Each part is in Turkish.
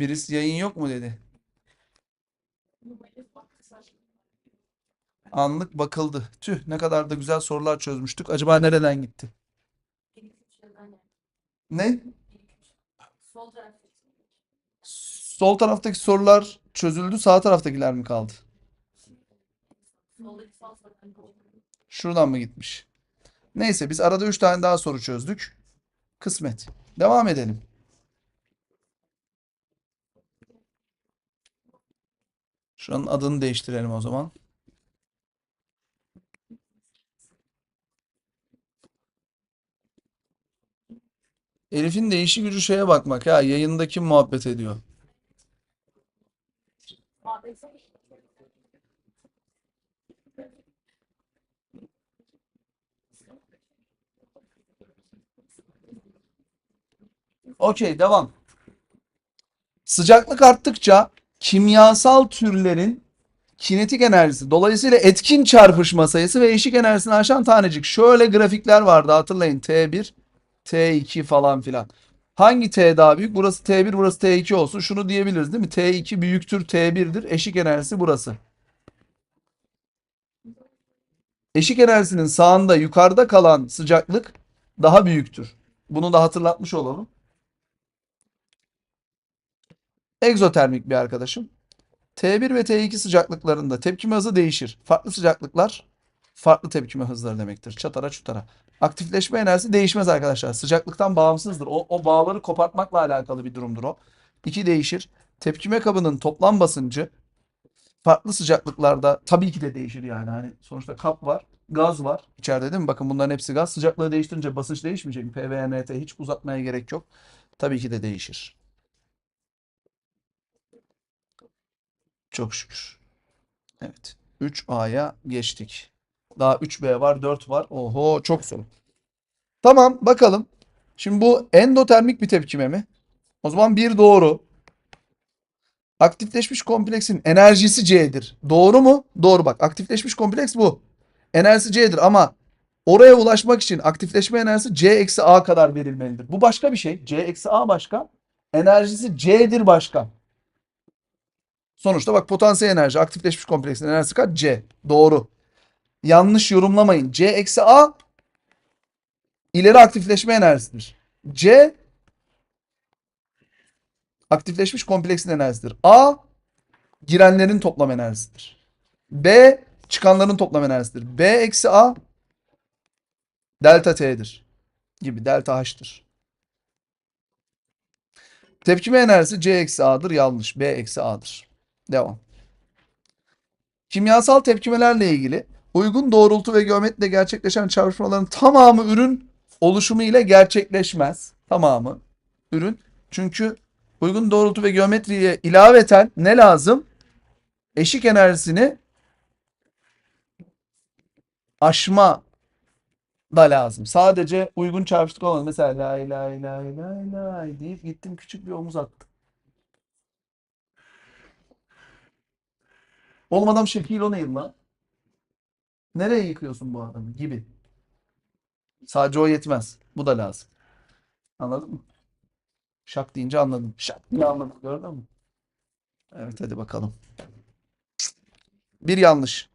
Birisi yayın yok mu dedi. Anlık bakıldı. Tüh ne kadar da güzel sorular çözmüştük. Acaba nereden gitti? Ne? Sol taraf. Sol taraftaki sorular çözüldü. Sağ taraftakiler mi kaldı? Şuradan mı gitmiş? Neyse biz arada 3 tane daha soru çözdük. Kısmet. Devam edelim. Şuranın adını değiştirelim o zaman. Elif'in değişi gücü şeye bakmak ha yayında kim muhabbet ediyor. Okey devam. Sıcaklık arttıkça kimyasal türlerin kinetik enerjisi dolayısıyla etkin çarpışma sayısı ve eşik enerjisini aşan tanecik. Şöyle grafikler vardı hatırlayın T1, T2 falan filan. Hangi T daha büyük? Burası T1, burası T2 olsun. Şunu diyebiliriz değil mi? T2 büyüktür T1'dir. Eşik enerjisi burası. Eşik enerjisinin sağında yukarıda kalan sıcaklık daha büyüktür. Bunu da hatırlatmış olalım. Egzotermik bir arkadaşım. T1 ve T2 sıcaklıklarında tepkime hızı değişir. Farklı sıcaklıklar farklı tepkime hızları demektir. Çatara çutara. Aktifleşme enerjisi değişmez arkadaşlar. Sıcaklıktan bağımsızdır. O, o bağları kopartmakla alakalı bir durumdur o. İki değişir. Tepkime kabının toplam basıncı farklı sıcaklıklarda tabii ki de değişir yani. Hani sonuçta kap var, gaz var içeride değil mi? Bakın bunların hepsi gaz. Sıcaklığı değiştirince basınç değişmeyecek mi? PVNT hiç uzatmaya gerek yok. Tabii ki de değişir. Çok şükür. Evet. 3A'ya geçtik. Daha 3B var, 4 var. Oho çok soru. Tamam bakalım. Şimdi bu endotermik bir tepkime mi? O zaman bir doğru. Aktifleşmiş kompleksin enerjisi C'dir. Doğru mu? Doğru bak. Aktifleşmiş kompleks bu. Enerjisi C'dir ama oraya ulaşmak için aktifleşme enerjisi C eksi A kadar verilmelidir. Bu başka bir şey. C eksi A başka. Enerjisi C'dir başka. Sonuçta bak potansiyel enerji aktifleşmiş kompleksin enerjisi kaç? C. Doğru. Yanlış yorumlamayın. C eksi A ileri aktifleşme enerjisidir. C aktifleşmiş kompleksin enerjisidir. A girenlerin toplam enerjisidir. B çıkanların toplam enerjisidir. B eksi A delta T'dir. Gibi delta H'tır. Tepkime enerjisi C eksi A'dır. Yanlış. B eksi A'dır. Devam. Kimyasal tepkimelerle ilgili uygun doğrultu ve geometriyle gerçekleşen çarpışmaların tamamı ürün oluşumu ile gerçekleşmez. Tamamı ürün. Çünkü uygun doğrultu ve geometriye ilaveten ne lazım? Eşik enerjisini aşma da lazım. Sadece uygun çarpıştık olmadı. Mesela lay lay lay lay lay deyip gittim küçük bir omuz attım. Oğlum adam Shaquille O'Neal lan. Nereye yıkıyorsun bu adamı gibi. Sadece o yetmez. Bu da lazım. Anladın mı? Şak deyince anladım. Şak diye anladım. Gördün mü? Evet hadi bakalım. Bir yanlış.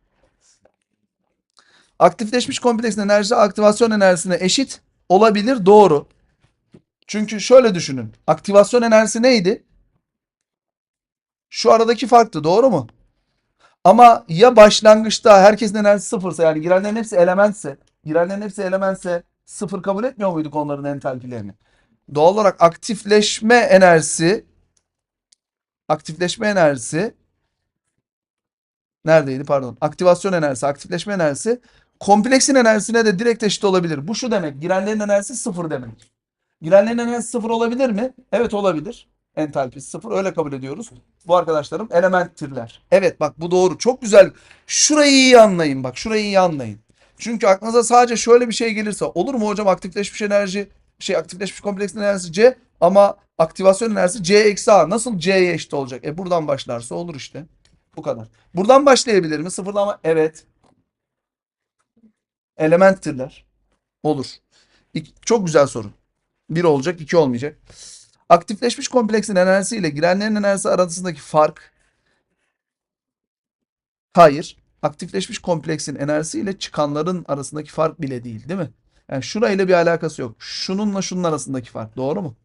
Aktifleşmiş kompleksin enerjisi aktivasyon enerjisine eşit olabilir. Doğru. Çünkü şöyle düşünün. Aktivasyon enerjisi neydi? Şu aradaki farktı. Doğru mu? Ama ya başlangıçta herkesin enerjisi sıfırsa yani girenlerin hepsi elementse, girenlerin hepsi elementse sıfır kabul etmiyor muyduk onların entalpilerini? Doğal olarak aktifleşme enerjisi aktifleşme enerjisi neredeydi pardon. Aktivasyon enerjisi, aktifleşme enerjisi kompleksin enerjisine de direkt eşit olabilir. Bu şu demek. Girenlerin enerjisi sıfır demek. Girenlerin enerjisi sıfır olabilir mi? Evet olabilir. Entalpisi sıfır. Öyle kabul ediyoruz. Bu arkadaşlarım elementtirler. Evet bak bu doğru. Çok güzel. Şurayı iyi anlayın bak. Şurayı iyi anlayın. Çünkü aklınıza sadece şöyle bir şey gelirse olur mu hocam aktifleşmiş enerji şey aktifleşmiş kompleksin enerjisi C ama aktivasyon enerjisi C eksi A. Nasıl C'ye eşit olacak? E buradan başlarsa olur işte. Bu kadar. Buradan başlayabilir mi? Sıfırlama. Evet. Elementtirler. Olur. İk- çok güzel soru. Bir olacak, iki olmayacak. Aktifleşmiş kompleksin enerjisi ile girenlerin enerjisi arasındaki fark hayır. Aktifleşmiş kompleksin enerjisi ile çıkanların arasındaki fark bile değil, değil mi? Yani şurayla bir alakası yok. Şununla şunun arasındaki fark. Doğru mu?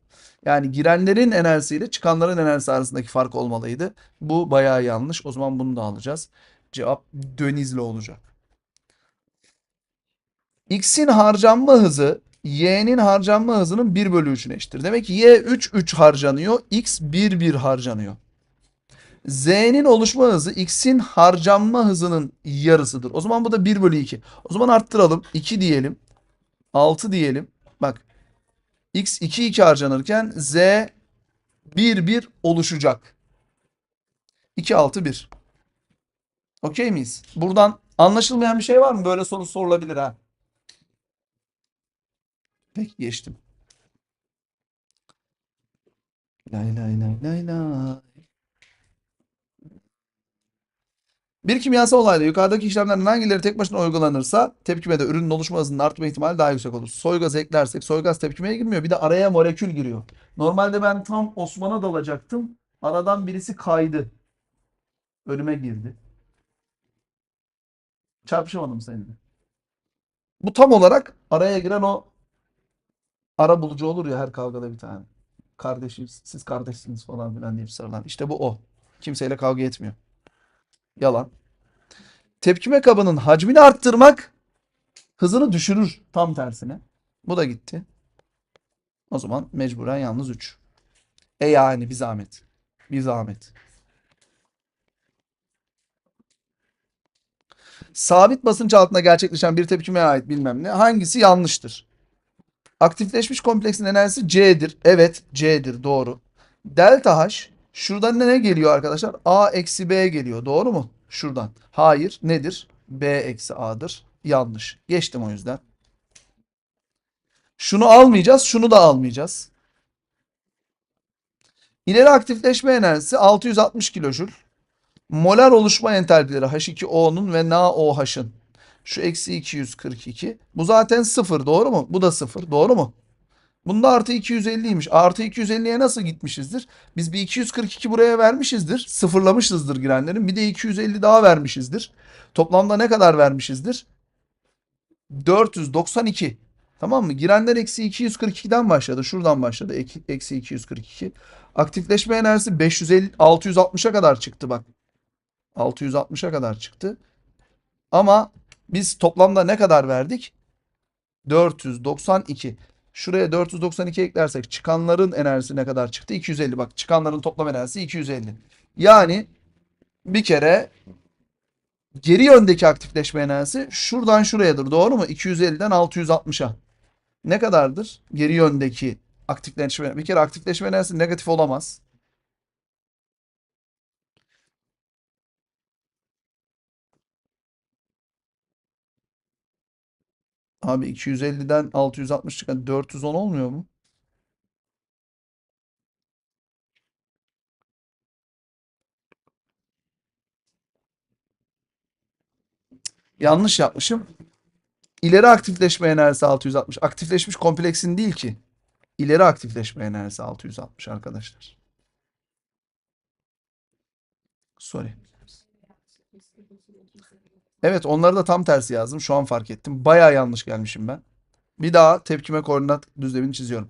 Yani girenlerin enerjisiyle çıkanların enerjisi arasındaki fark olmalıydı. Bu bayağı yanlış. O zaman bunu da alacağız. Cevap Dönizli olacak. X'in harcanma hızı Y'nin harcanma hızının 1 bölü 3'üne eşittir. Demek ki Y 3 3 harcanıyor. X 1 1 harcanıyor. Z'nin oluşma hızı X'in harcanma hızının yarısıdır. O zaman bu da 1 bölü 2. O zaman arttıralım. 2 diyelim. 6 diyelim. Bak. X 2 2 harcanırken Z 1 1 oluşacak. 2 6 1. Okey miyiz? Buradan anlaşılmayan bir şey var mı? Böyle soru sorulabilir ha. Peki geçtim. Lay lay lay lay lay. Bir kimyasal olayda yukarıdaki işlemlerden hangileri tek başına uygulanırsa tepkimede ürünün oluşma hızının artma ihtimali daha yüksek olur. Soygaz eklersek soygaz tepkimeye girmiyor. Bir de araya molekül giriyor. Normalde ben tam Osman'a dalacaktım. Aradan birisi kaydı. Önüme girdi. Çarpışamadım seninle. Bu tam olarak araya giren o ara bulucu olur ya her kavgada bir tane. Kardeşiz, siz kardeşsiniz falan filan deyip sarılan. İşte bu o. Kimseyle kavga etmiyor. Yalan. Tepkime kabının hacmini arttırmak hızını düşürür tam tersine. Bu da gitti. O zaman mecburen yalnız 3. E yani bir zahmet. Bir zahmet. Sabit basınç altında gerçekleşen bir tepkimeye ait bilmem ne. Hangisi yanlıştır? Aktifleşmiş kompleksin enerjisi C'dir. Evet C'dir doğru. Delta H şuradan ne geliyor arkadaşlar? A eksi B geliyor. Doğru mu? Şuradan. Hayır. Nedir? B eksi A'dır. Yanlış. Geçtim o yüzden. Şunu almayacağız. Şunu da almayacağız. İleri aktifleşme enerjisi 660 kilojül. Molar oluşma entalpileri H2O'nun ve NaOH'ın. Şu eksi 242. Bu zaten sıfır doğru mu? Bu da sıfır doğru mu? Bunda artı 250'ymiş. Artı 250'ye nasıl gitmişizdir? Biz bir 242 buraya vermişizdir. Sıfırlamışızdır girenlerin. Bir de 250 daha vermişizdir. Toplamda ne kadar vermişizdir? 492. Tamam mı? Girenler eksi 242'den başladı. Şuradan başladı. Ek- Eksi 242. Aktifleşme enerjisi 550, 660'a kadar çıktı bak. 660'a kadar çıktı. Ama biz toplamda ne kadar verdik? 492. Şuraya 492 eklersek çıkanların enerjisi ne kadar çıktı? 250. Bak çıkanların toplam enerjisi 250. Yani bir kere geri yöndeki aktifleşme enerjisi şuradan şurayadır. Doğru mu? 250'den 660'a. Ne kadardır? Geri yöndeki aktifleşme. Bir kere aktifleşme enerjisi negatif olamaz. Abi 250'den 660 çıkan 410 olmuyor mu? Yanlış yapmışım. İleri aktifleşme enerjisi 660. Aktifleşmiş kompleksin değil ki. İleri aktifleşme enerjisi 660 arkadaşlar. Sorry. Evet onları da tam tersi yazdım. Şu an fark ettim. Bayağı yanlış gelmişim ben. Bir daha tepkime koordinat düzlemini çiziyorum.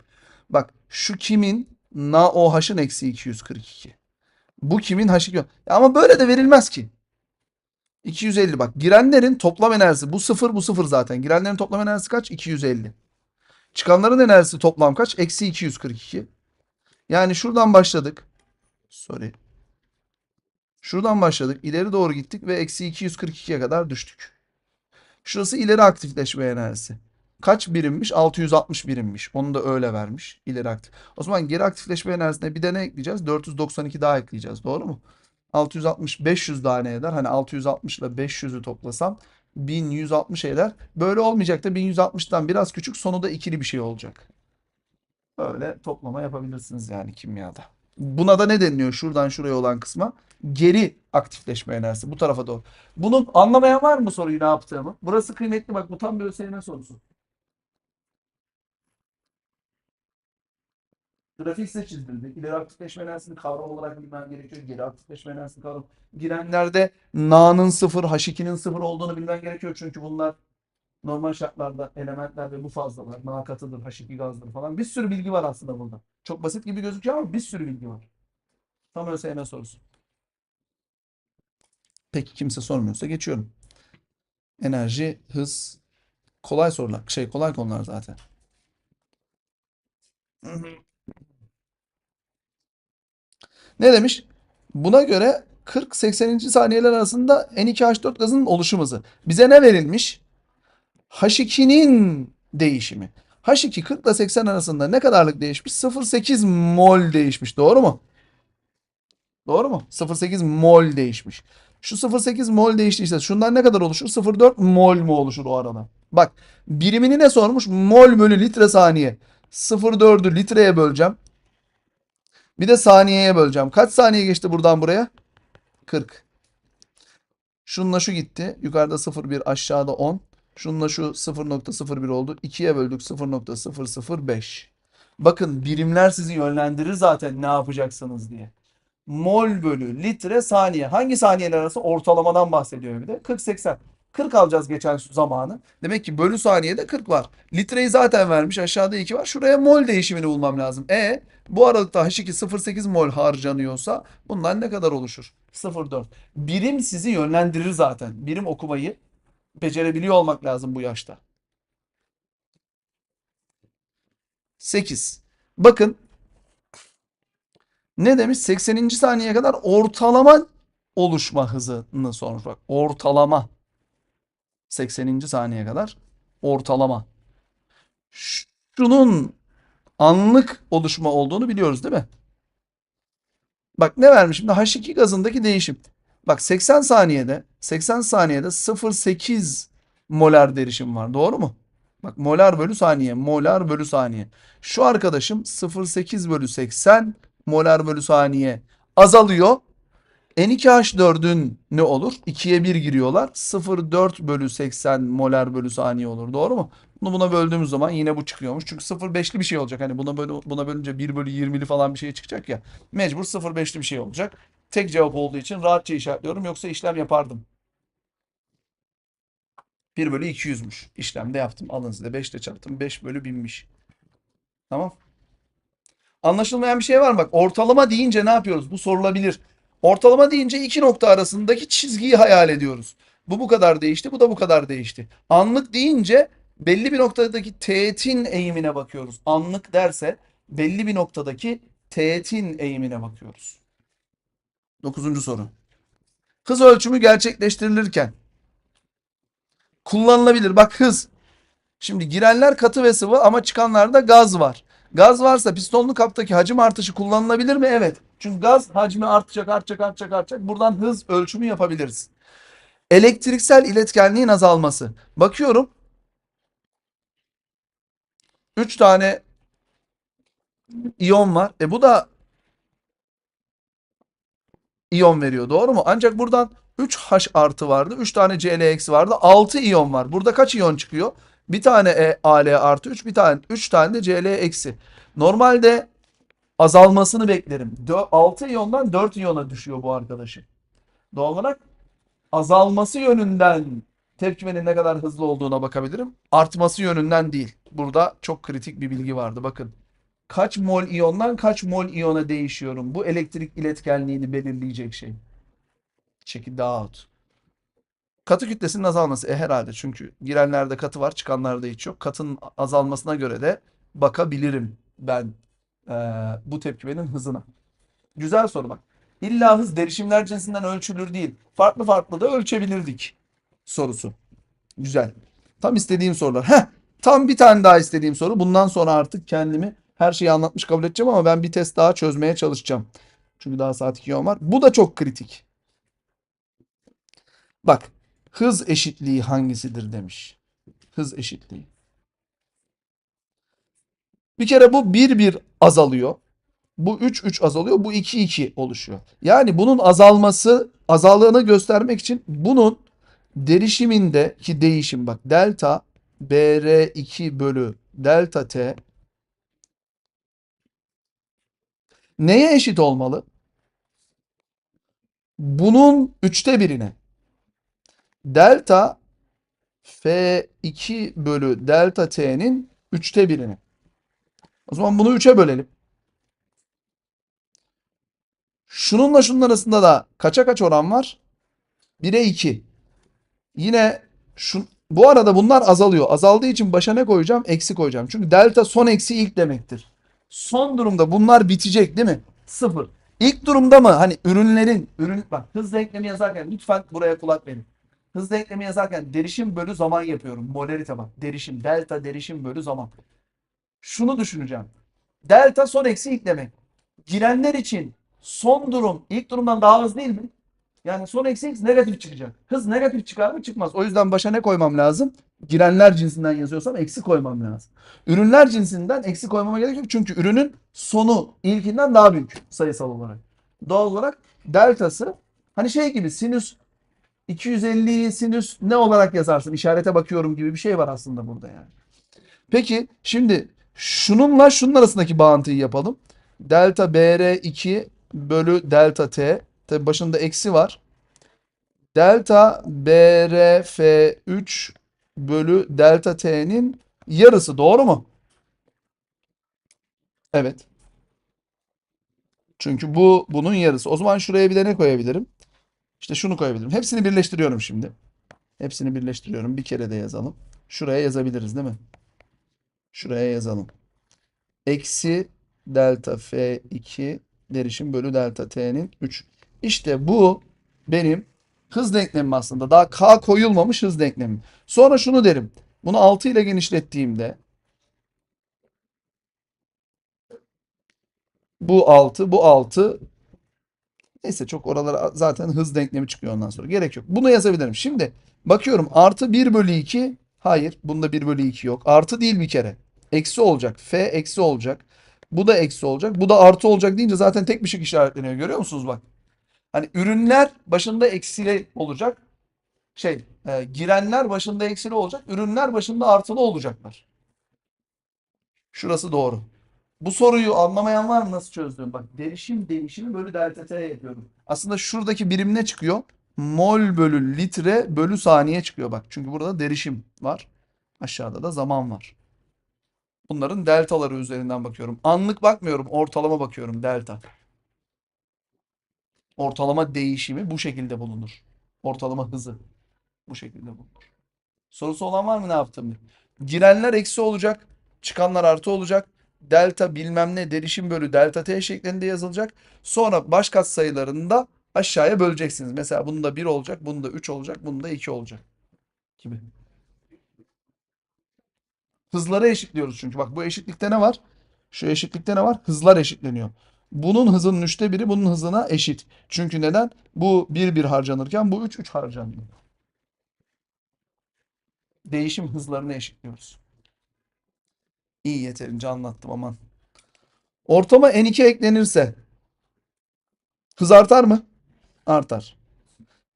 Bak şu kimin? NaOH'ın eksi 242. Bu kimin? H2. Ama böyle de verilmez ki. 250 bak. Girenlerin toplam enerjisi. Bu sıfır bu sıfır zaten. Girenlerin toplam enerjisi kaç? 250. Çıkanların enerjisi toplam kaç? Eksi 242. Yani şuradan başladık. Sorry. Şuradan başladık. ileri doğru gittik ve eksi 242'ye kadar düştük. Şurası ileri aktifleşme enerjisi. Kaç birimmiş? 660 birimmiş. Onu da öyle vermiş. İleri aktif. O zaman geri aktifleşme enerjisine bir de ne ekleyeceğiz? 492 daha ekleyeceğiz. Doğru mu? 660 500 daha ne eder? Hani 660 ile 500'ü toplasam 1160 eder. Böyle olmayacak da 1160'dan biraz küçük sonu da ikili bir şey olacak. Böyle toplama yapabilirsiniz yani kimyada. Buna da ne deniliyor? Şuradan şuraya olan kısma geri aktifleşme enerjisi bu tarafa doğru. Bunu anlamayan var mı soruyu ne yaptığımı? Burası kıymetli bak bu tam bir ÖSYM sorusu. Grafik size çizdirdik. İleri aktifleşme enerjisini kavram olarak bilmen gerekiyor. Geri aktifleşme enerjisini kavram. Girenlerde Na'nın sıfır, H2'nin sıfır olduğunu bilmen gerekiyor. Çünkü bunlar normal şartlarda elementler ve bu fazlalar. Na katıdır, H2 gazdır falan. Bir sürü bilgi var aslında burada. Çok basit gibi gözüküyor ama bir sürü bilgi var. Tam ÖSYM sorusu. Peki kimse sormuyorsa geçiyorum. Enerji, hız, kolay sorular. Şey kolay konular zaten. Ne demiş? Buna göre 40-80. saniyeler arasında N2H4 gazının oluşum hızı. Bize ne verilmiş? H2'nin değişimi. H2 40 ile 80 arasında ne kadarlık değişmiş? 0.8 mol değişmiş. Doğru mu? Doğru mu? 0.8 mol değişmiş. Şu 0.8 mol değiştiyse şundan ne kadar oluşur? 0.4 mol mu oluşur o arada? Bak birimini ne sormuş? Mol bölü litre saniye. 0.4'ü litreye böleceğim. Bir de saniyeye böleceğim. Kaç saniye geçti buradan buraya? 40. Şununla şu gitti. Yukarıda 0.1 aşağıda 10. Şununla şu 0.01 oldu. 2'ye böldük 0.005. Bakın birimler sizi yönlendirir zaten ne yapacaksınız diye. Mol bölü litre saniye. Hangi saniyeler arası? Ortalamadan bahsediyor bir de. 40-80. 40 alacağız geçen zamanı. Demek ki bölü saniyede 40 var. Litreyi zaten vermiş. Aşağıda 2 var. Şuraya mol değişimini bulmam lazım. E bu aralıkta H2 0.8 mol harcanıyorsa bundan ne kadar oluşur? 0.4. Birim sizi yönlendirir zaten. Birim okumayı becerebiliyor olmak lazım bu yaşta. 8. Bakın ne demiş? 80. saniyeye kadar ortalama oluşma hızını sormuş. Bak ortalama. 80. saniyeye kadar ortalama. Şunun anlık oluşma olduğunu biliyoruz değil mi? Bak ne vermiş şimdi H2 gazındaki değişim. Bak 80 saniyede 80 saniyede 0.8 molar derişim var. Doğru mu? Bak molar bölü saniye, molar bölü saniye. Şu arkadaşım 0.8 bölü 80 molar bölü saniye azalıyor. N2H4'ün ne olur? 2'ye 1 giriyorlar. 0.4 bölü 80 molar bölü saniye olur. Doğru mu? Bunu buna böldüğümüz zaman yine bu çıkıyormuş. Çünkü 0.5'li bir şey olacak. Hani buna bölü, buna bölünce 1 bölü 20'li falan bir şey çıkacak ya. Mecbur 0.5'li bir şey olacak. Tek cevap olduğu için rahatça işaretliyorum. Yoksa işlem yapardım. 1 bölü 200'müş. İşlemde yaptım. Alın size 5 ile çarptım. 5 bölü 1000'miş. Tamam. Anlaşılmayan bir şey var mı? Bak ortalama deyince ne yapıyoruz? Bu sorulabilir. Ortalama deyince iki nokta arasındaki çizgiyi hayal ediyoruz. Bu bu kadar değişti, bu da bu kadar değişti. Anlık deyince belli bir noktadaki teğetin eğimine bakıyoruz. Anlık derse belli bir noktadaki teğetin eğimine bakıyoruz. Dokuzuncu soru. Hız ölçümü gerçekleştirilirken kullanılabilir. Bak hız. Şimdi girenler katı ve sıvı ama çıkanlarda gaz var. Gaz varsa pistonlu kaptaki hacim artışı kullanılabilir mi? Evet. Çünkü gaz hacmi artacak, artacak, artacak, artacak. Buradan hız ölçümü yapabiliriz. Elektriksel iletkenliğin azalması. Bakıyorum. 3 tane iyon var. E bu da iyon veriyor. Doğru mu? Ancak buradan 3H artı vardı. 3 tane Cl eksi vardı. 6 iyon var. Burada kaç iyon çıkıyor? Bir tane e, Al artı 3, bir tane 3 tane de Cl eksi. Normalde azalmasını beklerim. 6 iyondan 4 iyona düşüyor bu arkadaşım. Doğal olarak azalması yönünden tepkimenin ne kadar hızlı olduğuna bakabilirim. Artması yönünden değil. Burada çok kritik bir bilgi vardı. Bakın. Kaç mol iyondan kaç mol iyona değişiyorum. Bu elektrik iletkenliğini belirleyecek şey. Şekilde out. Katı kütlesinin azalması. E herhalde çünkü girenlerde katı var, çıkanlarda hiç yok. Katının azalmasına göre de bakabilirim ben e, bu tepkimenin hızına. Güzel soru bak. İlla hız derişimler cinsinden ölçülür değil. Farklı farklı da ölçebilirdik sorusu. Güzel. Tam istediğim sorular. Heh, tam bir tane daha istediğim soru. Bundan sonra artık kendimi her şeyi anlatmış kabul edeceğim ama ben bir test daha çözmeye çalışacağım. Çünkü daha saat 2 var. Bu da çok kritik. Bak hız eşitliği hangisidir demiş. Hız eşitliği. Bir kere bu 1-1 azalıyor. Bu 3-3 azalıyor. Bu 2-2 oluşuyor. Yani bunun azalması azaldığını göstermek için bunun derişimindeki değişim bak delta BR2 bölü delta T Neye eşit olmalı? Bunun üçte birine. Delta F2 bölü delta T'nin üçte birine. O zaman bunu 3'e bölelim. Şununla şunun arasında da kaça kaç oran var? 1'e 2. Yine şu, bu arada bunlar azalıyor. Azaldığı için başa ne koyacağım? Eksi koyacağım. Çünkü delta son eksi ilk demektir. Son durumda bunlar bitecek değil mi? Sıfır. İlk durumda mı? Hani ürünlerin, ürün bak hız denklemi yazarken lütfen buraya kulak verin. Hız denklemi yazarken derişim bölü zaman yapıyorum. Molarite bak. Derişim, delta derişim bölü zaman. Şunu düşüneceğim. Delta son eksi ilk demek. Girenler için son durum ilk durumdan daha hızlı değil mi? Yani son eksi x negatif çıkacak. Hız negatif çıkar mı? Çıkmaz. O yüzden başa ne koymam lazım? Girenler cinsinden yazıyorsam eksi koymam lazım. Ürünler cinsinden eksi koymama gerek yok. Çünkü ürünün sonu ilkinden daha büyük sayısal olarak. Doğal olarak deltası hani şey gibi sinüs 250'yi sinüs ne olarak yazarsın? İşarete bakıyorum gibi bir şey var aslında burada yani. Peki şimdi şununla şunun arasındaki bağıntıyı yapalım. Delta BR2 bölü delta T. Tabi başında eksi var. Delta BRF3 bölü delta T'nin yarısı doğru mu? Evet. Çünkü bu bunun yarısı. O zaman şuraya bir de ne koyabilirim? İşte şunu koyabilirim. Hepsini birleştiriyorum şimdi. Hepsini birleştiriyorum. Bir kere de yazalım. Şuraya yazabiliriz değil mi? Şuraya yazalım. Eksi delta F2 derişim bölü delta T'nin 3. İşte bu benim hız denklemim aslında. Daha K koyulmamış hız denklemim. Sonra şunu derim. Bunu 6 ile genişlettiğimde bu 6, bu 6 neyse çok oralara zaten hız denklemi çıkıyor ondan sonra. Gerek yok. Bunu yazabilirim. Şimdi bakıyorum artı 1 bölü 2 hayır bunda 1 bölü 2 yok. Artı değil bir kere. Eksi olacak. F eksi olacak. Bu da eksi olacak. Bu da artı olacak deyince zaten tek bir şık işaretleniyor. Görüyor musunuz bak? Hani ürünler başında eksili olacak. Şey, e, girenler başında eksili olacak. Ürünler başında artılı olacaklar. Şurası doğru. Bu soruyu anlamayan var mı nasıl çözdüğüm? Bak derişim değişimi bölü delta yapıyorum. Aslında şuradaki birim ne çıkıyor? Mol bölü litre bölü saniye çıkıyor bak. Çünkü burada derişim var. Aşağıda da zaman var. Bunların deltaları üzerinden bakıyorum. Anlık bakmıyorum. Ortalama bakıyorum. Delta. Ortalama değişimi bu şekilde bulunur. Ortalama hızı bu şekilde bulunur. Sorusu olan var mı ne yaptığımı? Girenler eksi olacak. Çıkanlar artı olacak. Delta bilmem ne derişim bölü delta t şeklinde yazılacak. Sonra baş katsayılarını da aşağıya böleceksiniz. Mesela bunda 1 olacak, bunda 3 olacak, bunda 2 olacak gibi. Hızları eşitliyoruz çünkü. Bak bu eşitlikte ne var? Şu eşitlikte ne var? Hızlar eşitleniyor. Bunun hızının üçte biri bunun hızına eşit. Çünkü neden? Bu 1 1 harcanırken bu 3 3 harcanıyor. Değişim hızlarını eşitliyoruz. İyi yeterince anlattım aman. Ortama N2 eklenirse hız artar mı? Artar.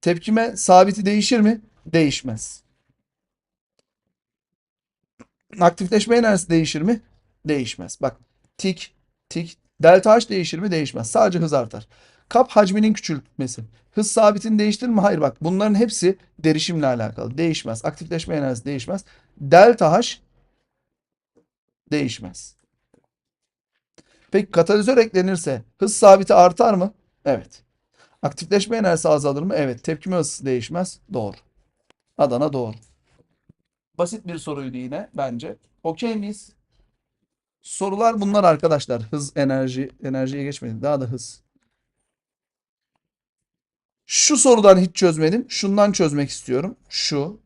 Tepkime sabiti değişir mi? Değişmez. Aktifleşme enerjisi değişir mi? Değişmez. Bak tik, tik, delta H değişir mi? Değişmez. Sadece hız artar. Kap hacminin küçültmesi. Hız sabitini değiştirir mi? Hayır bak bunların hepsi derişimle alakalı. Değişmez. Aktifleşme enerjisi değişmez. Delta H değişmez. Peki katalizör eklenirse hız sabiti artar mı? Evet. Aktifleşme enerjisi azalır mı? Evet. Tepkime ısısı değişmez. Doğru. Adana doğru. Basit bir soruydu yine bence. Okey miyiz? Sorular bunlar arkadaşlar. Hız, enerji, enerjiye geçmedik. Daha da hız. Şu sorudan hiç çözmedim. Şundan çözmek istiyorum. Şu.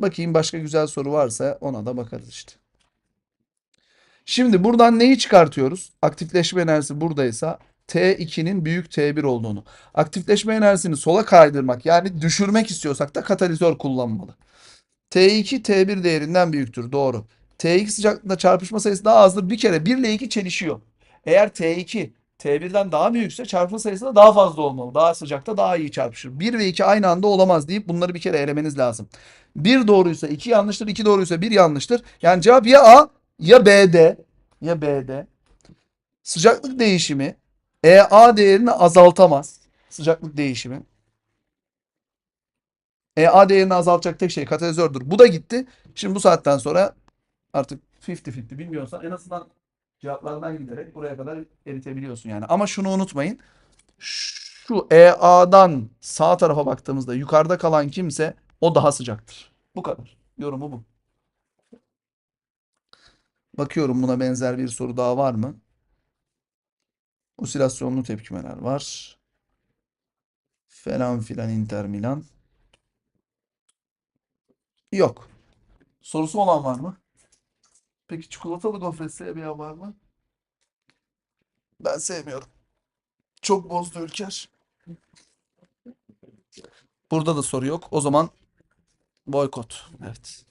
Bakayım başka güzel soru varsa ona da bakarız işte. Şimdi buradan neyi çıkartıyoruz? Aktifleşme enerjisi buradaysa T2'nin büyük T1 olduğunu. Aktifleşme enerjisini sola kaydırmak yani düşürmek istiyorsak da katalizör kullanmalı. T2 T1 değerinden büyüktür. Doğru. T2 sıcaklığında çarpışma sayısı daha azdır. Bir kere 1 ile 2 çelişiyor. Eğer T2 T1'den daha büyükse çarpma sayısı da daha fazla olmalı. Daha sıcakta daha iyi çarpışır. 1 ve 2 aynı anda olamaz deyip bunları bir kere elemeniz lazım. 1 doğruysa 2 yanlıştır, 2 doğruysa 1 yanlıştır. Yani cevap ya A ya B'de ya B'de Sıcaklık değişimi EA değerini azaltamaz. Sıcaklık değişimi. EA değerini azaltacak tek şey katalizördür. Bu da gitti. Şimdi bu saatten sonra artık 50-50 bilmiyorsan en azından cevaplardan giderek buraya kadar eritebiliyorsun yani. Ama şunu unutmayın. Şu EA'dan sağ tarafa baktığımızda yukarıda kalan kimse o daha sıcaktır. Bu kadar. Yorumu bu. Bakıyorum buna benzer bir soru daha var mı? Osilasyonlu tepkimeler var. Falan filan Inter Milan. Yok. Sorusu olan var mı? Peki çikolatalı gofret sevmeyen var mı? Ben sevmiyorum. Çok bozdu Ülker. Burada da soru yok. O zaman boykot. Evet.